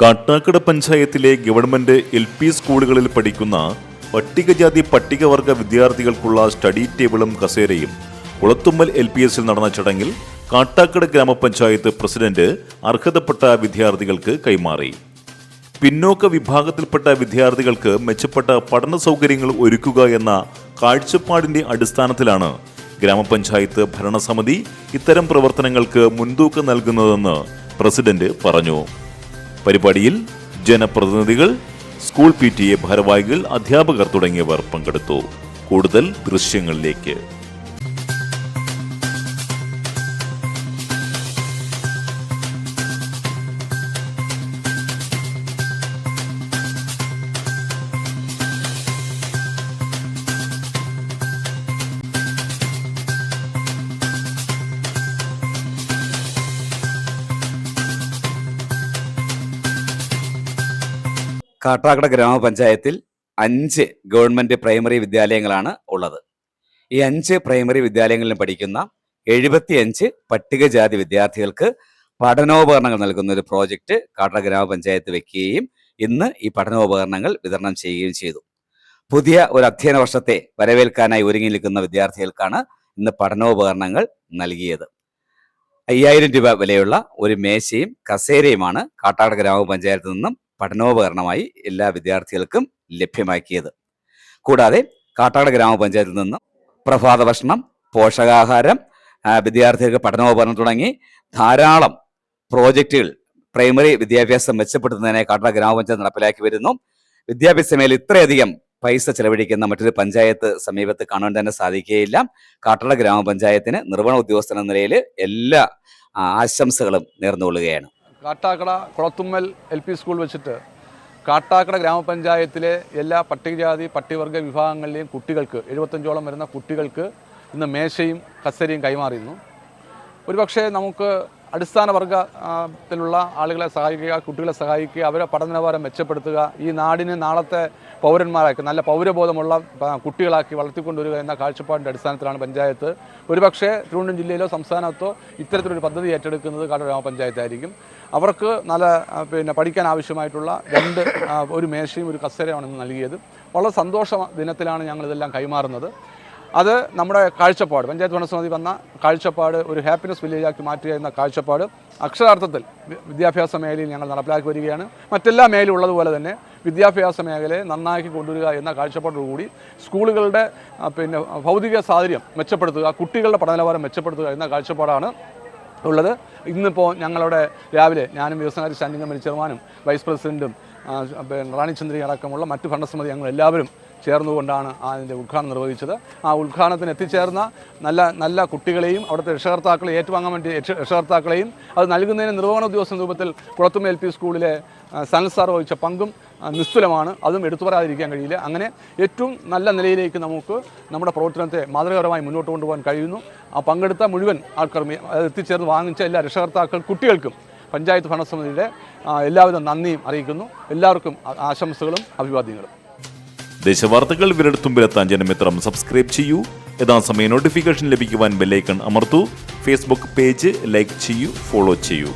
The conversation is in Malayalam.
കാട്ടാക്കട പഞ്ചായത്തിലെ ഗവൺമെന്റ് എൽ പി സ്കൂളുകളിൽ പഠിക്കുന്ന പട്ടികജാതി പട്ടികവർഗ വിദ്യാർത്ഥികൾക്കുള്ള സ്റ്റഡി ടേബിളും കസേരയും കുളത്തുമ്മൽ എൽ പി എസിൽ നടന്ന ചടങ്ങിൽ കാട്ടാക്കട ഗ്രാമപഞ്ചായത്ത് പ്രസിഡന്റ് അർഹതപ്പെട്ട വിദ്യാർത്ഥികൾക്ക് കൈമാറി. പിന്നോക്ക വിഭാഗത്തിൽപ്പെട്ട വിദ്യാർത്ഥികൾക്ക് മെച്ചപ്പെട്ട പഠന സൗകര്യങ്ങൾ ഒരുക്കുക എന്ന കാഴ്ചപ്പാടിന്റെ അടിസ്ഥാനത്തിലാണ് ഗ്രാമപഞ്ചായത്ത് ഭരണസമിതി ഇത്തരം പ്രവർത്തനങ്ങൾക്ക് മുൻതൂക്കം നൽകുന്നതെന്ന് പ്രസിഡന്റ് പറഞ്ഞു. പരിപാടിയിൽ ജനപ്രതിനിധികൾ സ്കൂൾ പി ടി എ ഭാരവാഹികൾ അധ്യാപകർ തുടങ്ങിയവർ പങ്കെടുത്തു. കൂടുതൽ ദൃശ്യങ്ങളിലേക്ക്. കാട്ടാക്കട ഗ്രാമപഞ്ചായത്തിൽ അഞ്ച് ഗവൺമെന്റ് പ്രൈമറി വിദ്യാലയങ്ങളാണ് ഉള്ളത്. ഈ അഞ്ച് പ്രൈമറി വിദ്യാലയങ്ങളിൽ പഠിക്കുന്ന എഴുപത്തിയഞ്ച് പട്ടികജാതി വിദ്യാർത്ഥികൾക്ക് പഠനോപകരണങ്ങൾ നൽകുന്ന ഒരു പ്രോജക്റ്റ് കാട്ടാക്കട ഗ്രാമപഞ്ചായത്ത് വെക്കുകയും ഇന്ന് ഈ പഠനോപകരണങ്ങൾ വിതരണം ചെയ്യുകയും ചെയ്തു. പുതിയ ഒരു അധ്യയന വർഷത്തെ വരവേൽക്കാനായി ഒരുങ്ങി നിൽക്കുന്ന വിദ്യാർത്ഥികൾക്കാണ് ഇന്ന് പഠനോപകരണങ്ങൾ നൽകിയത്. അയ്യായിരം രൂപ വിലയുള്ള ഒരു മേശയും കസേരയുമാണ് കാട്ടാട് ഗ്രാമപഞ്ചായത്തിൽ നിന്നും പഠനോപകരണമായി എല്ലാ വിദ്യാർത്ഥികൾക്കും ലഭ്യമാക്കിയത്. കൂടാതെ കാട്ടാട് ഗ്രാമപഞ്ചായത്തിൽ നിന്നും പ്രഭാത ഭക്ഷണം പോഷകാഹാരം വിദ്യാർത്ഥികൾക്ക് പഠനോപകരണം തുടങ്ങി ധാരാളം പ്രോജക്റ്റുകൾ പ്രൈമറി വിദ്യാഭ്യാസം മെച്ചപ്പെടുത്തുന്നതിനെ കാട്ടാട് ഗ്രാമപഞ്ചായത്ത് നടപ്പിലാക്കി വരുന്നു. വിദ്യാഭ്യാസ മേഖല ഇത്രയധികം പൈസ ചെലവഴിക്കുന്ന മറ്റൊരു പഞ്ചായത്ത് സമീപത്ത് കാണാൻ തന്നെ സാധിക്കുകയില്ല. കാട്ടാട് ഗ്രാമപഞ്ചായത്തിന് നിർവഹണ ഉദ്യോഗസ്ഥൻ എന്ന നിലയിൽ എല്ലാ ആശംസകളും നേർന്നുകൊള്ളുകയാണ്. Kattakkada Kulathummal L P school വെച്ചിട്ട് കാട്ടാക്കട ഗ്രാമപഞ്ചായത്തിലെ എല്ലാ പട്ടികജാതി പട്ടികവർഗ വിഭാഗങ്ങളിലെയും കുട്ടികൾക്ക് എഴുപത്തഞ്ചോളം വരുന്ന കുട്ടികൾക്ക് ഇന്ന് മേശയും കസേരയും കൈമാറിയിരുന്നു. ഒരുപക്ഷെ നമുക്ക് അടിസ്ഥാന വർഗത്തിലുള്ള ആളുകളെ സഹായിക്കുക കുട്ടികളെ സഹായിക്കുക അവരെ പഠന നിലവാരം മെച്ചപ്പെടുത്തുക ഈ നാടിന് നാളത്തെ പൗരന്മാരാക്കി നല്ല പൗരബോധമുള്ള കുട്ടികളാക്കി വളർത്തിക്കൊണ്ടുവരിക എന്ന കാഴ്ചപ്പാടിന്റെ അടിസ്ഥാനത്തിലാണ് പഞ്ചായത്ത്. ഒരുപക്ഷേ തിരുവനന്തപുരം ജില്ലയിലോ സംസ്ഥാനത്തോ ഇത്തരത്തിലൊരു പദ്ധതി ഏറ്റെടുക്കുന്നത് കാട് ഗ്രാമപഞ്ചായത്തായിരിക്കും. അവർക്ക് നല്ല പിന്നെ പഠിക്കാൻ ആവശ്യമായിട്ടുള്ള രണ്ട് ഒരു മേശയും ഒരു കസേരയാണ് നൽകിയത്. വളരെ സന്തോഷ ദിനത്തിലാണ് ഞങ്ങളിതെല്ലാം കൈമാറുന്നത്. അത് നമ്മുടെ കാഴ്ചപ്പാട് പഞ്ചായത്ത് ഭരണസമിതി വന്ന കാഴ്ചപ്പാട് ഒരു ഹാപ്പിനെസ് വില്ലേജാക്കി മാറ്റുക എന്ന കാഴ്ചപ്പാട് അക്ഷരാർത്ഥത്തിൽ വിദ്യാഭ്യാസ മേഖലയിൽ ഞങ്ങൾ നടപ്പിലാക്കി വരികയാണ്. മറ്റെല്ലാ മേഖലയും ഉള്ളതുപോലെ തന്നെ വിദ്യാഭ്യാസ മേഖലയെ നന്നാക്കി കൊണ്ടുവരിക എന്ന കാഴ്ചപ്പാടോടുകൂടി സ്കൂളുകളുടെ പിന്നെ ഭൗതിക സാഹചര്യം മെച്ചപ്പെടുത്തുക കുട്ടികളുടെ പഠനനിലവാരം മെച്ചപ്പെടുത്തുക എന്ന കാഴ്ചപ്പാടാണ് ഉള്ളത്. ഇന്നിപ്പോൾ ഞങ്ങളുടെ രാവിലെ ഞാനും വ്യവസായ സ്റ്റാൻഡിംഗ് കമ്മിറ്റി ചെയർമാനും വൈസ് പിന്നെ റാണിചന്ദ്രി അടക്കമുള്ള മറ്റ് ഭരണസമിതി ഞങ്ങൾ എല്ലാവരും ചേർന്നുകൊണ്ടാണ് അതിന്റെ ഉദ്ഘാടനം നിർവഹിച്ചത്. ആ ഉദ്ഘാടനത്തിന് എത്തിച്ചേർന്ന നല്ല നല്ല കുട്ടികളെയും അവിടുത്തെ രക്ഷകർത്താക്കളെ ഏറ്റുവാങ്ങാൻ വേണ്ടി രക്ഷ- രക്ഷകർത്താക്കളെയും അത് നൽകുന്നതിന് നിർവഹണ ഉദ്യോഗസ്ഥ രൂപത്തിൽ കുളത്തുമ്മ എൽ പി സ്കൂളിലെ സനൽ സാർ വഹിച്ച പങ്കും നിസ്തുലമാണ്. അതും എടുത്തു പറയാതിരിക്കാൻ കഴിയില്ല. അങ്ങനെ ഏറ്റവും നല്ല നിലയിലേക്ക് നമുക്ക് നമ്മുടെ പ്രവർത്തനത്തെ മാതൃകപരമായി മുന്നോട്ട് കൊണ്ടുപോകാൻ കഴിയുന്നു. ആ പങ്കെടുത്ത മുഴുവൻ ആൾക്കാർ എത്തിച്ചേർന്ന് വാങ്ങിച്ച എല്ലാ രക്ഷകർത്താക്കൾ കുട്ടികൾക്കും പഞ്ചായത്ത് ഭരണസമിതിയുടെ എല്ലാവിധ നന്ദിയും അറിയിക്കുന്നു. എല്ലാവർക്കും ആശംസകളും അഭിവാദ്യങ്ങളും. ദേശവാർത്തകൾ വിരടത്തുമ്പിലെത്താൻ ജനമിത്രം സബ്സ്ക്രൈബ് ചെയ്യൂ. യഥാസമയം നോട്ടിഫിക്കേഷൻ ലഭിക്കുവാൻ ബെല്ലൈക്കൺ അമർത്തൂ. ഫേസ്ബുക്ക് പേജ് ലൈക്ക് ചെയ്യൂ ഫോളോ ചെയ്യൂ.